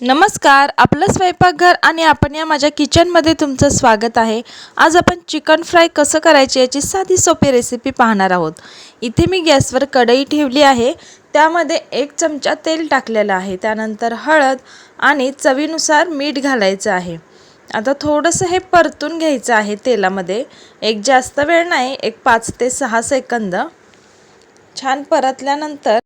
नमस्कार आपलं स्वयंपाकघर आणि आपण या माझ्या किचनमध्ये तुमचं स्वागत आहे. आज आपण चिकन फ्राय कसं करायचे याची साधी सोपी रेसिपी पाहणार आहोत. इथे मी गॅसवर कढई ठेवली आहे. त्यामध्ये एक चमचा तेल टाकलेलं आहे. त्यानंतर हळद आणि चवीनुसार मीठ घालायचं आहे. आता थोडंसं हे परतून घ्यायचं आहे तेलामध्ये. एक जास्त वेळ नाही एक पाच ते सहा सेकंद. छान परतल्यानंतर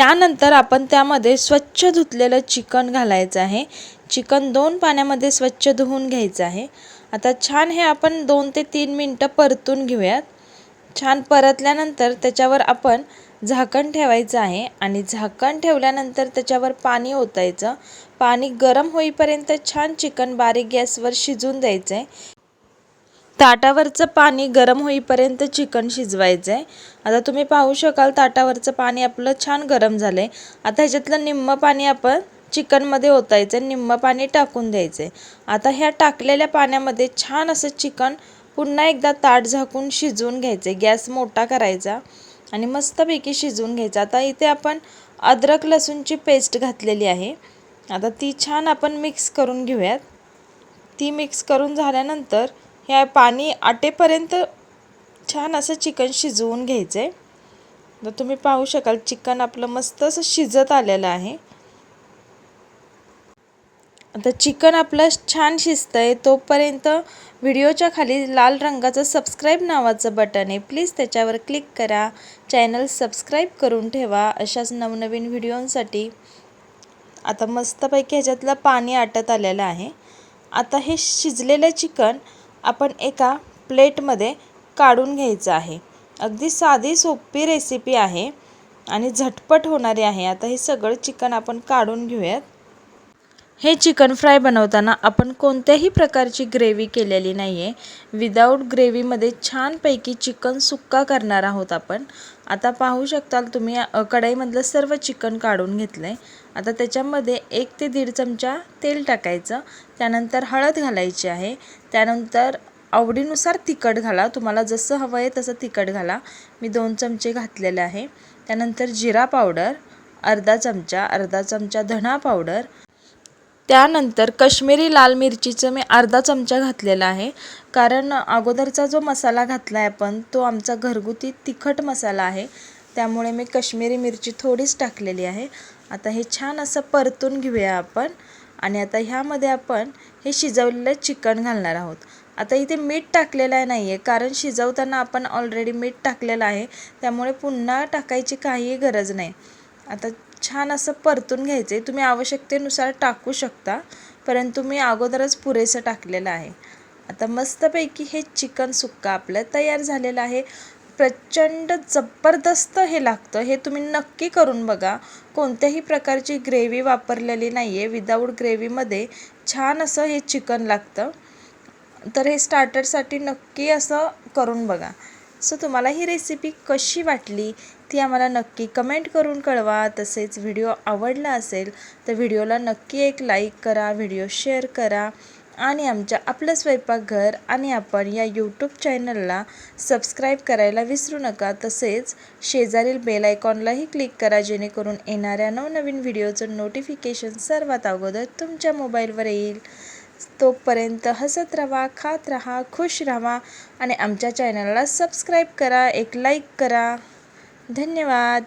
त्यानंतर आपण त्यामध्ये स्वच्छ धुतलेलं चिकन घालायचं आहे. चिकन दोन पाण्यामध्ये स्वच्छ धुवून घ्यायचं आहे. आता छान हे आपण दोन ते तीन मिनटं परतून घेऊयात. छान परतल्यानंतर त्याच्यावर आपण झाकण ठेवायचं आहे आणि झाकण ठेवल्यानंतर त्याच्यावर पाणी ओतायचं. पाणी गरम होईपर्यंत छान चिकन बारीक गॅसवर शिजून द्यायचं आहे ताटावरचं पाणी गरम होईपर्यंत चिकन शिजवायचं आहे आता तुम्ही पाहू शकाल ताटावरचं पाणी आपलं छान गरम झालं आहे आता ह्याच्यातलं निम्मं पाणी आपण चिकनमध्ये ओतायचं आहे निम्मं पाणी टाकून द्यायचं आहे आता ह्या टाकलेल्या पाण्यामध्ये छान असं चिकन पुन्हा एकदा ताट झाकून शिजवून घ्यायचं आहे गॅस मोठा करायचा आणि मस्तपैकी शिजवून घ्यायचं. आता इथे आपण अद्रक लसूणची पेस्ट घातलेली आहे. आता ती छान आपण मिक्स करून घेऊयात. ती मिक्स करून झाल्यानंतर ह्या पाणी आटेपर्यंत छान असं चिकन शिजवून घ्यायचं आहे तर तुम्ही पाहू शकाल चिकन आपलं मस्त असं शिजत आलेलं आहे. आता चिकन आपलं छान शिजतं आहे तोपर्यंत व्हिडिओच्या खाली लाल रंगाचं सबस्क्राईब नावाचं बटन आहे. प्लीज त्याच्यावर क्लिक करा. चॅनल सबस्क्राईब करून ठेवा. अशाच नवनवीन व्हिडिओंसाठी आता मस्तपैकी ह्याच्यातलं पाणी आटत आलेलं आहे. आता हे शिजलेलं चिकन आपण एका प्लेटमध्ये काढून घ्यायचं आहे. अगदी साधी सोपी रेसिपी आहे आणि झटपट होणारी आहे. आता हे सगळं चिकन आपण काढून घेऊयात. हे चिकन फ्राय बनवताना आपण कोणत्याही प्रकारची ग्रेव्ही केलेली नाही आहे विदाऊट ग्रेव्हीमध्ये छानपैकी चिकन सुक्का करणार आहोत आपण. आता पाहू शकताल तुम्ही कढईमधलं सर्व चिकन काढून घेतलं आहे आता त्याच्यामध्ये एक ते दीड चमचा तेल टाकायचं. त्यानंतर हळद घालायची आहे. त्यानंतर आवडीनुसार तिखट घाला. तुम्हाला जसं हवं आहे तसं तिखट घाला. मी दोन चमचे घातलेले आहे. त्यानंतर जिरा पावडर अर्धा चमचा अर्धा चमचा धणा पावडर त्यानंतर कश्मीरी लाल मिरचीचं मी अर्धा चमचा घातलेला आहे. कारण अगोदरचा जो मसाला घातला आहे आपण तो आमचा घरगुती तिखट मसाला आहे. त्यामुळे मी कश्मीरी मिरची थोडीच टाकलेली आहे. आता हे छान असं परतून घेऊया आपण. आणि आता ह्यामध्ये आपण हे शिजवलेलं चिकन घालणार आहोत. आता इथे मीठ टाकलेलं आहे नाही आहे कारण शिजवताना आपण ऑलरेडी मीठ टाकलेलं आहे. त्यामुळे पुन्हा टाकायची काहीही गरज नाही. आता छान असं परतून घ्यायचं आहे तुम्ही आवश्यकतेनुसार टाकू शकता परंतु मी अगोदरच पुरेसं टाकलेलं आहे. आता मस्तपैकी हे चिकन सुक्का आपलं तयार झालेलं आहे. प्रचंड जबरदस्त हे लागतं. हे तुम्ही नक्की करून बघा. कोणत्याही प्रकारची ग्रेव्ही वापरलेली नाही आहे विदाऊट ग्रेव्हीमध्ये छान असं हे चिकन लागतं. तर हे स्टार्टरसाठी नक्की असं करून बघा. सो तुम्हाला ही रेसिपी कशी वाटली ती आम्हाला नक्की कमेंट करून कळवा. तसेच व्हिडिओ आवडला असेल तर व्हिडिओला नक्की एक लाईक करा व्हिडिओ शेअर करा. आणि आमच्या आपलं स्वयंपाकघर आणि आपण या यूट्यूब चॅनलला सबस्क्राईब करायला विसरू नका. तसेच शेजारील बेल आयकॉनलाही क्लिक करा जेणेकरून येणाऱ्या नवनवीन व्हिडिओचं नोटिफिकेशन सर्वात अगोदर तुमच्या मोबाईलवर येईल. तोपर्यंत हसत राहा खात राहा खुश राहा आणि आमच्या चॅनलला सबस्क्राईब करा एक लाईक करा. धन्यवाद.